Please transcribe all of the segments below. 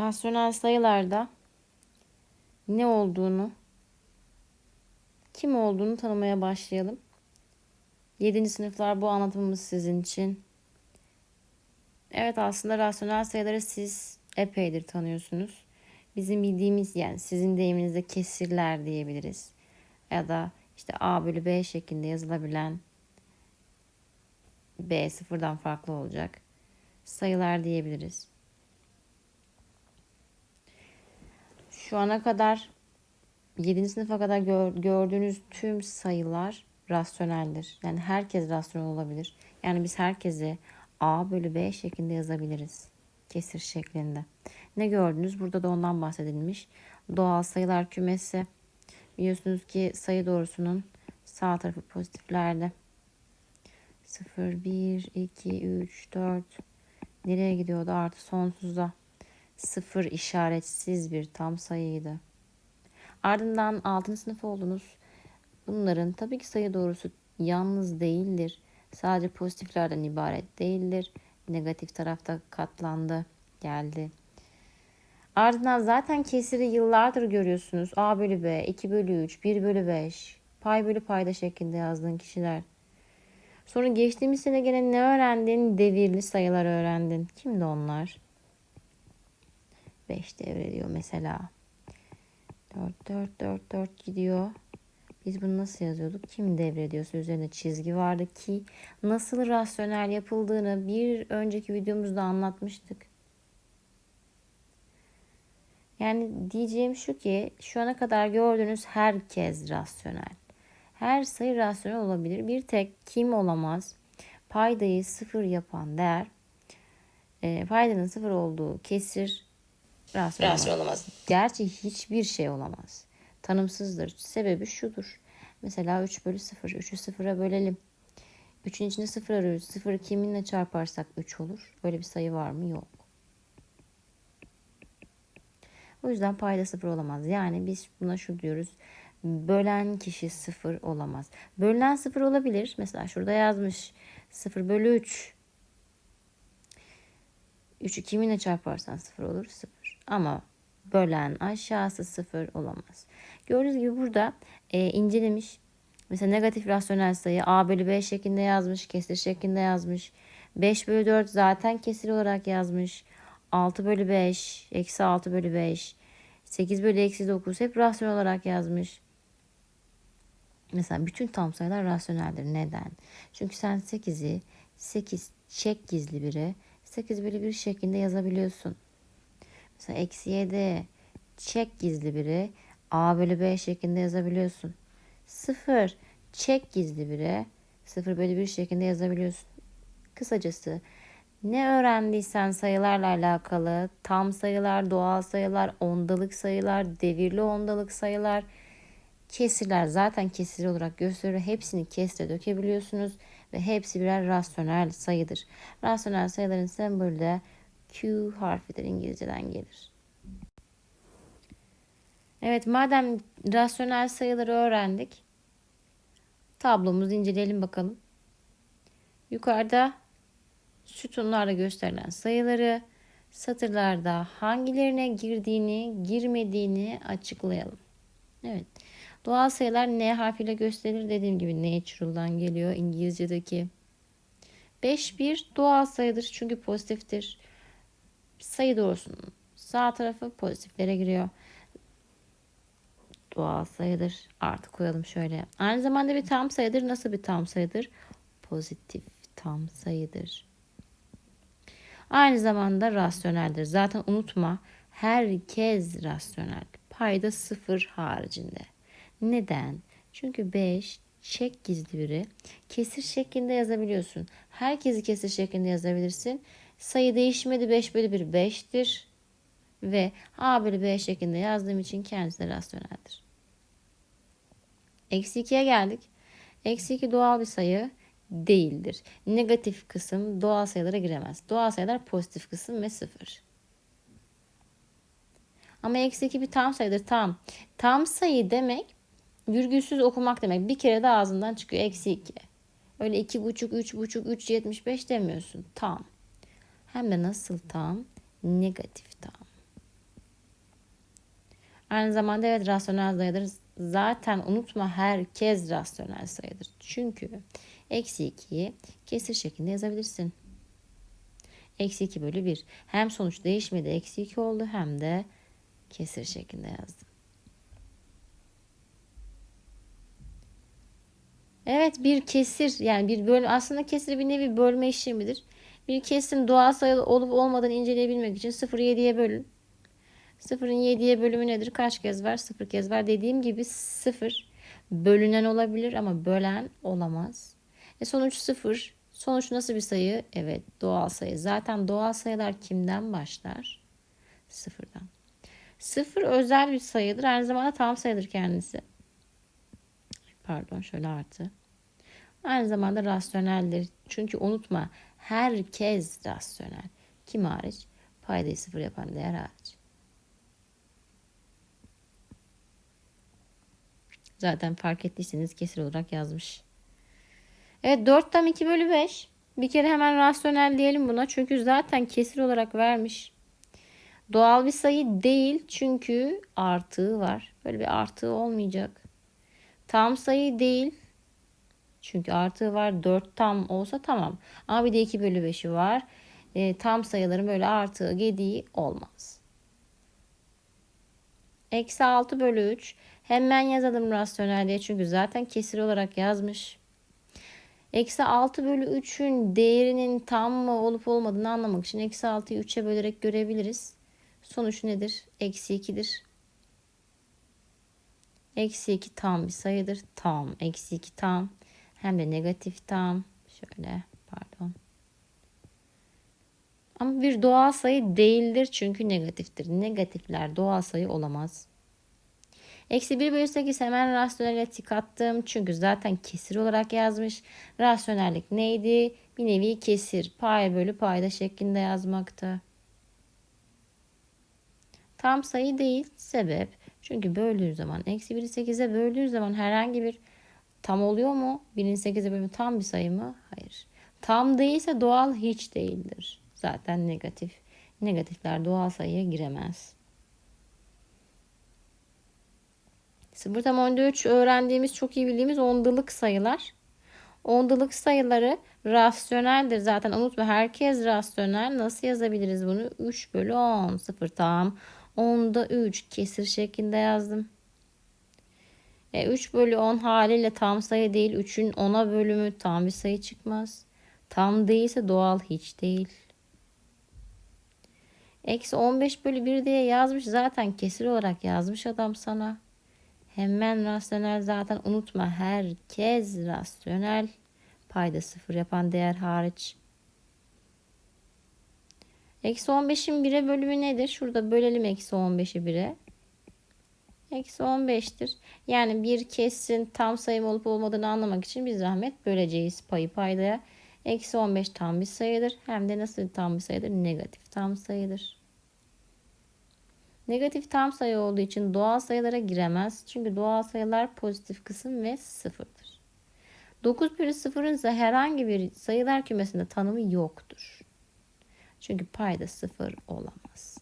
rasyonel sayılarda ne olduğunu, kim olduğunu tanımaya başlayalım. 7. sınıflar bu anlatımımız sizin için. Evet aslında rasyonel sayıları siz epeydir tanıyorsunuz. Bizim bildiğimiz yani sizin deyiminizde kesirler diyebiliriz. Ya da işte A bölü B şeklinde yazılabilen B sıfırdan farklı olacak sayılar diyebiliriz. Şu ana kadar 7. sınıfa kadar gör, gördüğünüz tüm sayılar rasyoneldir. Yani herkes rasyonel olabilir. Yani biz herkese A bölü B şeklinde yazabiliriz. Kesir şeklinde. Ne gördünüz? Burada da ondan bahsedilmiş. Doğal sayılar kümesi. Biliyorsunuz ki sayı doğrusunun sağ tarafı pozitiflerde. 0, 1, 2, 3, 4. Nereye gidiyordu? Artı sonsuza. 0 işaretsiz bir tam sayıydı. Ardından 6. sınıf oldunuz. Bunların tabii ki sayı doğrusu yalnız değildir. Sadece pozitiflerden ibaret değildir. Negatif tarafta katlandı, geldi. Ardından zaten kesiri yıllardır görüyorsunuz. A bölü B, 2 bölü 3, 1 bölü 5, pay bölü payda şeklinde yazdığın kişiler. Sonra geçtiğimiz sene gene ne öğrendin? Devirli sayılar öğrendin. Kimdi onlar? 5 devrediyor mesela. 4, 4, 4, 4 gidiyor. Biz bunu nasıl yazıyorduk? Kim devrediyorsa üzerinde çizgi vardı ki nasıl rasyonel yapıldığını bir önceki videomuzda anlatmıştık. Yani diyeceğim şu ki şu ana kadar gördüğünüz herkes rasyonel. Her sayı rasyonel olabilir. Bir tek kim olamaz? Paydayı sıfır yapan değer e, paydanın sıfır olduğu kesir rasyonel, Rasyonel olamaz. olamaz. Gerçi hiçbir şey olamaz. Tanımsızdır. Sebebi şudur. Mesela 3 bölü 0. 3'ü sıfıra bölelim. 3'ün içinde 0 arıyoruz. 0'ı kiminle çarparsak 3 olur. Öyle bir sayı var mı? Yok. O yüzden payda sıfır olamaz. Yani biz buna şu diyoruz. Bölen kişi sıfır olamaz. Bölünen sıfır olabilir. Mesela şurada yazmış. 0 bölü 3. 3'ü kiminle çarparsan sıfır olur? Sıfır. Ama bölen aşağısı sıfır olamaz. Gördüğünüz gibi burada e, incelemiş. Mesela negatif rasyonel sayı a bölü b şeklinde yazmış. Kesir şeklinde yazmış. 5 bölü 4 zaten kesir olarak yazmış. 6 bölü 5, eksi 6 bölü 5, 8 bölü eksi 9 hep rasyonel olarak yazmış. Mesela bütün tam sayılar rasyoneldir. Neden? Çünkü sen 8'i 8 çek gizli biri 8 bölü 1 şeklinde yazabiliyorsun. Mesela eksi 7 çek gizli biri a bölü b şeklinde yazabiliyorsun. 0 çek gizli biri 0 bölü 1 şeklinde yazabiliyorsun. Kısacası ne öğrendiysen sayılarla alakalı tam sayılar, doğal sayılar, ondalık sayılar, devirli ondalık sayılar, kesirler zaten kesir olarak gösteriyor. Hepsini kesre dökebiliyorsunuz ve hepsi birer rasyonel sayıdır. Rasyonel sayıların sembolü de Q harfidir İngilizceden gelir. Evet madem rasyonel sayıları öğrendik. Tablomuzu inceleyelim bakalım. Yukarıda sütunlarla gösterilen sayıları, satırlarda hangilerine girdiğini, girmediğini açıklayalım. Evet. Doğal sayılar N harfiyle gösterilir. Dediğim gibi natural'dan geliyor İngilizce'deki. 5 bir doğal sayıdır çünkü pozitiftir. Sayı doğrusunun sağ tarafı pozitiflere giriyor. Doğal sayıdır. Artı koyalım şöyle. Aynı zamanda bir tam sayıdır. Nasıl bir tam sayıdır? Pozitif tam sayıdır. Aynı zamanda rasyoneldir. Zaten unutma herkes rasyonel. Payda sıfır haricinde. Neden? Çünkü 5 çek gizli biri. Kesir şeklinde yazabiliyorsun. Herkesi kesir şeklinde yazabilirsin. Sayı değişmedi 5 bölü 1 5'tir. Ve A bölü B şeklinde yazdığım için kendisi de rasyoneldir. Eksi 2'ye geldik. Eksi 2 doğal bir sayı değildir. Negatif kısım doğal sayılara giremez. Doğal sayılar pozitif kısım ve sıfır. Ama eksi 2 bir tam sayıdır. Tam. Tam sayı demek virgülsüz okumak demek. Bir kere de ağzından çıkıyor. Eksi 2. Öyle iki buçuk, üç buçuk, üç yetmiş beş demiyorsun. Tam. Hem de nasıl tam? Negatif tam. Aynı zamanda evet rasyonel sayıdır. Zaten unutma herkes rasyonel sayıdır. Çünkü eksi 2'yi kesir şeklinde yazabilirsin. Eksi 2 bölü 1. Hem sonuç değişmedi eksi 2 oldu hem de kesir şeklinde yazdım. Evet bir kesir yani bir bölme aslında kesir bir nevi bölme işlemidir. Bir kesirin doğal sayı olup olmadığını inceleyebilmek için 0'ı 7'ye bölün. 0'ın 7'ye bölümü nedir? Kaç kez var? 0 kez var. Dediğim gibi 0 bölünen olabilir ama bölen olamaz. E sonuç 0. Sonuç nasıl bir sayı? Evet doğal sayı. Zaten doğal sayılar kimden başlar? Sıfırdan. Sıfır özel bir sayıdır. Aynı zamanda tam sayıdır kendisi. Pardon şöyle artı. Aynı zamanda rasyoneldir. Çünkü unutma herkes rasyonel. Kim hariç? Paydayı sıfır yapan değer hariç. Zaten fark ettiyseniz kesir olarak yazmış. Evet 4 tam 2 bölü 5. Bir kere hemen rasyonel diyelim buna. Çünkü zaten kesir olarak vermiş. Doğal bir sayı değil çünkü artığı var. Böyle bir artığı olmayacak. Tam sayı değil. Çünkü artığı var. 4 tam olsa tamam. Ama bir de 2 bölü 5'i var. E, tam sayıların böyle artığı gediği olmaz. Eksi 6 bölü 3. Hemen yazalım rasyonel diye. Çünkü zaten kesir olarak yazmış. Eksi 6 bölü 3'ün değerinin tam mı olup olmadığını anlamak için eksi 6'yı 3'e bölerek görebiliriz. Sonuç nedir? Eksi 2'dir. Eksi 2 tam bir sayıdır. Tam. Eksi 2 tam. Hem de negatif tam. Şöyle pardon. Ama bir doğal sayı değildir çünkü negatiftir. Negatifler doğal sayı olamaz. Eksi 1 bölü 8 hemen rasyonele tik attım. Çünkü zaten kesir olarak yazmış. Rasyonellik neydi? Bir nevi kesir. Pay bölü payda şeklinde yazmakta. Tam sayı değil. Sebep. Çünkü böldüğü zaman eksi 1'i 8'e böldüğü zaman herhangi bir tam oluyor mu? 1'in 8'e bölümü tam bir sayı mı? Hayır. Tam değilse doğal hiç değildir. Zaten negatif. Negatifler doğal sayıya giremez. 0 tam onda 3 öğrendiğimiz çok iyi bildiğimiz ondalık sayılar. Ondalık sayıları rasyoneldir. Zaten unutma herkes rasyonel. Nasıl yazabiliriz bunu? 3 bölü 10. 0 tam. Onda 3 kesir şeklinde yazdım. E, 3 bölü 10 haliyle tam sayı değil. 3'ün 10'a bölümü tam bir sayı çıkmaz. Tam değilse doğal hiç değil. Eksi 15 bölü 1 diye yazmış. Zaten kesir olarak yazmış adam sana. Hemen rasyonel zaten unutma. Herkes rasyonel. Payda sıfır yapan değer hariç. Eksi 15'in 1'e bölümü nedir? Şurada bölelim eksi 15'i 1'e. Eksi 15'tir. Yani bir kesin tam sayım olup olmadığını anlamak için biz zahmet böleceğiz payı paydaya. Eksi 15 tam bir sayıdır. Hem de nasıl tam bir sayıdır? Negatif tam sayıdır. Negatif tam sayı olduğu için doğal sayılara giremez. Çünkü doğal sayılar pozitif kısım ve sıfırdır. 9 bölü sıfırın ise herhangi bir sayılar kümesinde tanımı yoktur. Çünkü payda sıfır olamaz.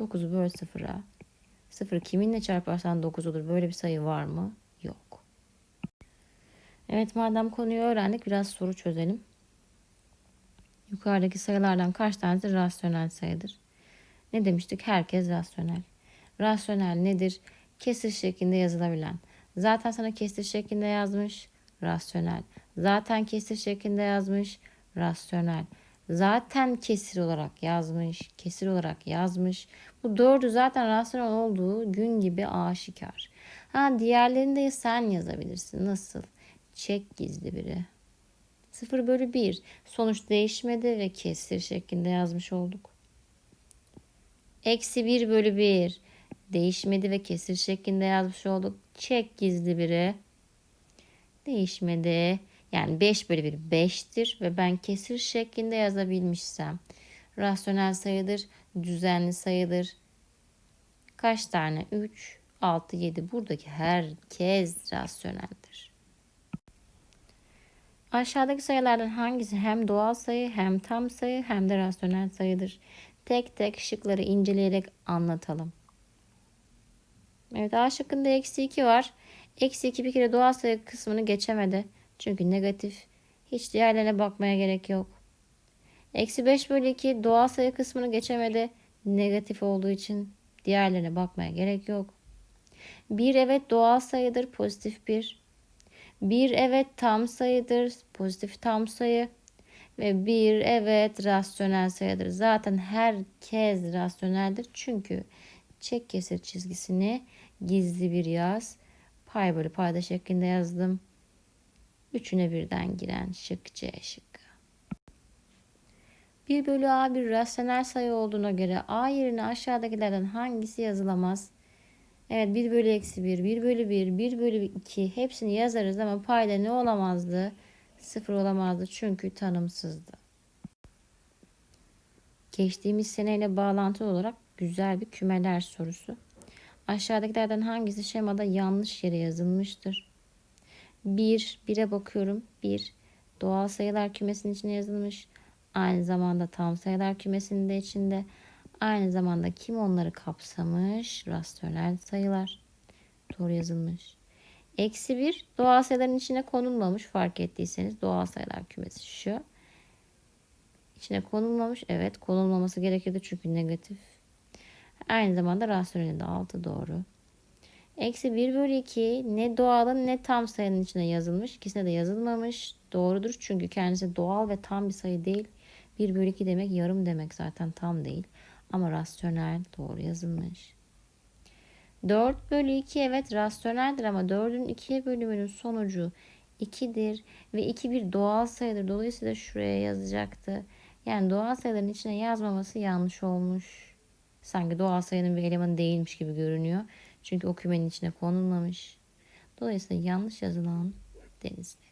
9'u böl sıfıra. Sıfır kiminle çarparsan 9 olur. Böyle bir sayı var mı? Yok. Evet madem konuyu öğrendik biraz soru çözelim. Yukarıdaki sayılardan kaç tanesi rasyonel sayıdır? Ne demiştik? Herkes rasyonel. Rasyonel nedir? Kesir şeklinde yazılabilen. Zaten sana kesir şeklinde yazmış. Rasyonel. Zaten kesir şeklinde yazmış. Rasyonel. Zaten kesir olarak yazmış. Kesir olarak yazmış. Bu dördü zaten rasyonel olduğu gün gibi aşikar. Ha diğerlerini de sen yazabilirsin. Nasıl? Çek gizli biri. 0 bölü 1. Sonuç değişmedi ve kesir şeklinde yazmış olduk. Eksi 1 bölü 1. Değişmedi ve kesir şeklinde yazmış olduk. Çek gizli biri. Değişmedi. Yani 5 bölü 1 5'tir ve ben kesir şeklinde yazabilmişsem. Rasyonel sayıdır, düzenli sayıdır. Kaç tane? 3, 6, 7. Buradaki herkes rasyoneldir. Aşağıdaki sayılardan hangisi hem doğal sayı hem tam sayı hem de rasyonel sayıdır? tek tek şıkları inceleyerek anlatalım. Evet A şıkkında eksi 2 var. Eksi 2 bir kere doğal sayı kısmını geçemedi. Çünkü negatif. Hiç diğerlerine bakmaya gerek yok. Eksi 5 bölü 2 doğal sayı kısmını geçemedi. Negatif olduğu için diğerlerine bakmaya gerek yok. 1 evet doğal sayıdır. Pozitif 1. 1 evet tam sayıdır. Pozitif tam sayı. Ve 1 evet rasyonel sayıdır. Zaten herkes rasyoneldir. Çünkü çek kesir çizgisini gizli bir yaz. Pay bölü payda şeklinde yazdım. Üçüne birden giren şık C şıkkı. 1 bölü A bir rasyonel sayı olduğuna göre A yerine aşağıdakilerden hangisi yazılamaz? Evet 1 bölü eksi 1, 1 bölü 1, 1 bölü 2 hepsini yazarız ama payda ne olamazdı? 0 olamazdı çünkü tanımsızdı. Geçtiğimiz seneyle bağlantılı olarak güzel bir kümeler sorusu. Aşağıdakilerden hangisi şemada yanlış yere yazılmıştır? 1, 1'e bakıyorum. 1 doğal sayılar kümesinin içine yazılmış. Aynı zamanda tam sayılar kümesinin de içinde. Aynı zamanda kim onları kapsamış? Rasyonel sayılar. Doğru yazılmış. Eksi 1 doğal sayıların içine konulmamış fark ettiyseniz doğal sayılar kümesi şu. İçine konulmamış. Evet konulmaması gerekirdi çünkü negatif. Aynı zamanda rasyonel de 6 doğru. Eksi 1 bölü 2 ne doğalın ne tam sayının içine yazılmış. İkisine de yazılmamış. Doğrudur çünkü kendisi doğal ve tam bir sayı değil. 1 bölü 2 demek yarım demek zaten tam değil. Ama rasyonel doğru yazılmış. 4 bölü 2 evet rasyoneldir ama 4'ün 2'ye bölümünün sonucu 2'dir. Ve 2 bir doğal sayıdır. Dolayısıyla şuraya yazacaktı. Yani doğal sayıların içine yazmaması yanlış olmuş. Sanki doğal sayının bir elemanı değilmiş gibi görünüyor. Çünkü o kümenin içine konulmamış. Dolayısıyla yanlış yazılan denizli.